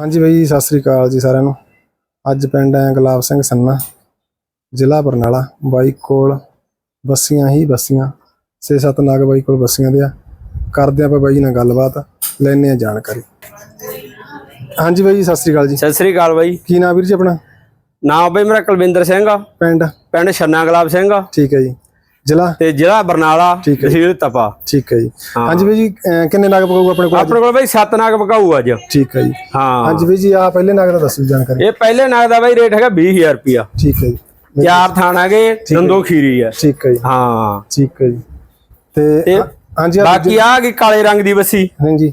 ਹਾਂਜੀ ਬਾਈ ਸਤਿ ਸ੍ਰੀ ਅਕਾਲ ਜੀ ਸਾਰਿਆਂ ਨੂੰ। ਅੱਜ ਪਿੰਡ ਹੈ ਗੁਲਾਬ ਸਿੰਘ ਸੰਨਾ ਜ਼ਿਲ੍ਹਾ ਬਰਨਾਲਾ। ਬਾਈ ਕੋਲ ਬੱਸੀਆਂ ਹੀ ਬੱਸੀਆਂ ਛੇ ਸੱਤ ਨਾਗ ਬਾਈ ਕੋਲ ਬੱਸੀਆਂ ਦੇ ਆ। ਕਰਦੇ ਆਪਾਂ ਬਾਈ ਨਾਲ ਗੱਲਬਾਤ ਲੈਣੇ ਆ ਜਾਣਕਾਰੀ। ਹਾਂਜੀ ਬਾਈ ਸਤਿ ਸ੍ਰੀ ਅਕਾਲ ਜੀ। ਸਤਿ ਸ੍ਰੀ ਅਕਾਲ ਬਾਈ। ਕੀ ਨਾਮ ਵੀਰ ਜੀ ਆਪਣਾ? ਨਾਮ ਬਈ ਮੇਰਾ ਕੁਲਵਿੰਦਰ ਸਿੰਘ ਆ। ਪਿੰਡ? ਪਿੰਡ ਛੰਨਾ ਗੁਲਾਬ ਸਿੰਘ ਆ। ਠੀਕ ਹੈ ਜੀ। ਜ਼ਿਲ੍ਹਾ? ਤੇ ਜ਼ਿਲ੍ਹਾ ਬਰਨਾਲਾ ਹੈ। ਤਹਿਸੀਲ ਤਪਾ। ਠੀਕ ਹੈ ਜੀ। ਹਾਂ। ਹਾਂਜੀ ਬਾਈ ਜੀ ਕਿੰਨੇ ਨਾਗ ਪਕਾਊ ਆਪਣੇ ਕੋਲ? ਆਪਣੇ ਕੋਲ ਬਈ ਸੱਤ ਨਾਗ ਪਕਾਊ ਅੱਜ। ਠੀਕ ਹੈ ਜੀ। ਹਾਂ। ਹਾਂਜੀ ਬਾਈ ਜੀ ਆ ਪਹਿਲੇ ਨਾਗ ਦਾ ਦੱਸੋ ਜਾਣਕਾਰੀ। ਇਹ ਪਹਿਲੇ ਨਾਗ ਦਾ ਬਈ ਰੇਟ ਹੈਗਾ 20000 ਰੁਪਿਆ ਠੀਕ ਹੈ ਜੀ। ਚਾਰ ਥਾਣਾਗੇ ਦੰਦੋ ਖੀਰੀ ਆ। ਠੀਕ ਹੈ ਜੀ। ਹਾਂ। ਠੀਕ ਹੈ ਜੀ। ਤੇ ਹਾਂ- ਹਾਂਜੀ ਬਾਕੀ ਆ ਗਈ ਕਾਲੇ ਰੰਗ ਦੀ ਬੱਸੀ? ਹਾਂਜੀ।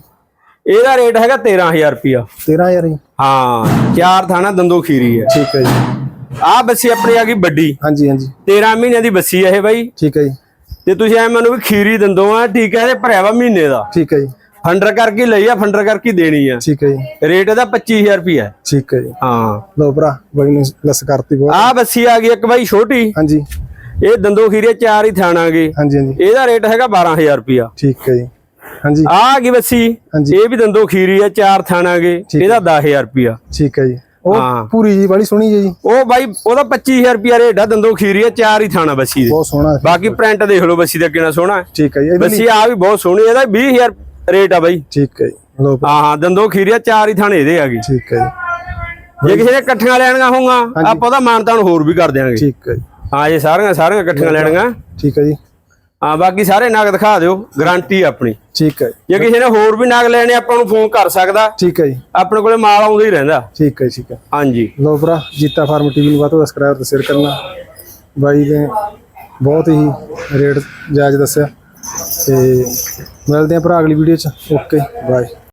ਇਹਦਾ ਰੇਟ ਹੈਗਾ 13000 ਰੁਪਿਆ 13000 ਜੀ ਹਾਂ। ਚਾਰ ਥਾਣਾ ਦੰਦੋ ਖੀਰੀ ਹੈ ਠੀਕ ਹੈ ਜੀ। ਆ ਬੱਸੀ ਆਪਣੀ ਆ ਗਈ ਵੱਡੀ। ਹਾਂਜੀ ਹਾਂਜੀ। 13 ਮਹੀਨਿਆਂ ਦੀ ਬੱਸੀ ਹੈ ਇਹ ਬਾਈ। ਠੀਕ ਹੈ ਜੀ। ਤੇ ਤੁਸੀਂ ਐ ਮੈਨੂੰ ਵੀ ਖੀਰੀ ਦੰਦੋ ਆ ਠੀਕ ਹੈ ਇਹ ਭਰਿਆ ਵਾ ਮਹੀਨੇ ਦਾ। ਠੀਕ ਹੈ ਜੀ। ਫੰਡਰ ਕਰਕੇ ਲਈ ਆ ਫੰਡਰ ਕਰਕੇ ਦੇਣੀ ਆ। ਠੀਕ ਹੈ ਜੀ। ਰੇਟ ਇਹਦਾ 25000 ਰੁਪਿਆ ਹੈ। ਠੀਕ ਹੈ ਜੀ। ਹਾਂ। ਲੋ ਭਰਾ ਬਾਈ ਨੇ ਲੈਸ ਕਰਤੀ ਬਹੁਤ। ਆ ਬੱਸੀ ਆ ਗਈ ਇੱਕ ਬਾਈ ਛੋਟੀ। ਹਾਂਜੀ। ਇਹ ਦੰਦੋ ਖੀਰੇ ਚਾਰ ਹੀ ਥਾਣਾਗੇ ਹਾਂਜੀ ਹਾਂਜੀ। ਇਹਦਾ ਰੇਟ ਹੈਗਾ 12000 ਰੁਪਿਆ ਠੀਕ ਹੈ ਜੀ। ਹਾਂਜੀ। ਆ ਆ ਗਈ ਬੱਸੀ। ਇਹ ਵੀ ਦੰਦੋ ਖੀਰੀ ਹੈ ਚਾਰ ਥਾਣਾਗੇ ਇਹਦਾ 10000 ਰੁਪਿਆ ਠੀਕ ਹੈ ਜੀ। ਉਹ। ਪੂਰੀ ਜੀ ਬੜੀ ਸੋਹਣੀ ਜੀ ਉਹ ਬਾਈ ਉਹਦਾ 25000 ਰੁਪਿਆ ਰੇਟ ਆ ਦੰਦੋ ਖੀਰੀ ਹੈ ਚਾਰ ਹੀ ਥਾਣਾ ਬੱਸੀ ਦੇ। ਬਹੁਤ ਸੋਹਣਾ। ਬਾਕੀ ਪ੍ਰਿੰਟ ਦੇਖ ਲਓ ਬੱਸੀ ਦਾ ਕਿੰਨਾ ਸੋਹਣਾ। ਠੀਕ ਹੈ ਜੀ ਬੱਸੀ ਆ ਵੀ ਬਹੁਤ ਸੋਹਣੀ ਇਹਦਾ 20000 ਰੇਟ ਆ ਬਾਈ। ਠੀਕ ਹੈ ਜੀ ਹਾਂ ਹਾਂ ਦੰਦੋ ਖੀਰੀ ਹੈ ਚਾਰ ਹੀ ਥਾਣੇ ਇਹਦੇ ਆ ਗਈ ਠੀਕ ਹੈ ਜੀ। ਜੇ ਕਿਸੇ ਨੇ ਇਕੱਠੀਆਂ ਲੈਣੀਆਂ ਹੋਊਗਾ ਆਪਾਂ ਉਹਦਾ ਮਾਨਤਾਨ ਹੋਰ ਵੀ ਕਰ ਦਿਆਂਗੇ। ਠੀਕ ਹੈ ਜੀ। ਹਾਂ ਜੇ ਸਾਰੀਆਂ ਸਾਰੀਆਂ ਇਕੱਠੀਆਂ ਲੈਣੀਆਂ। ਠੀਕ ਹੈ ਜੀ। ਹਾਂ ਬਾਕੀ ਸਾਰੇ ਨਗ ਦਿਖਾ ਦਿਓ ਗਾਰੰਟੀ ਆਪਣੀ। ਠੀਕ ਹੈ ਜੀ। ਕਿਸੇ ਨੇ ਹੋਰ ਵੀ ਨਗ ਲੈਣੇ ਆਪਾਂ ਨੂੰ ਫੋਨ ਕਰ ਸਕਦਾ। ਠੀਕ ਹੈ ਜੀ। ਆਪਣੇ ਕੋਲੇ ਮਾਲ ਆਉਂਦਾ ਹੀ ਰਹਿੰਦਾ। ਠੀਕ ਹੈ ਠੀਕ ਹੈ। ਹਾਂਜੀ। ਲੋ ਭਰਾ ਜੀਤਾ ਫਾਰਮ ਟੀਵੀ ਨੂੰ ਵੱਧ ਸਬਸਕ੍ਰਾਈਬ ਤੇ ਸ਼ੇਅਰ ਕਰਨਾ। ਬਾਈ ਨੇ ਬਹੁਤ ਹੀ ਰੇਟ ਜਾਇਜ਼ ਦੱਸਿਆ। ਤੇ ਮਿਲਦੇ ਆ ਭਰਾ ਅਗਲੀ ਵੀਡੀਓ ਚ। Okay bye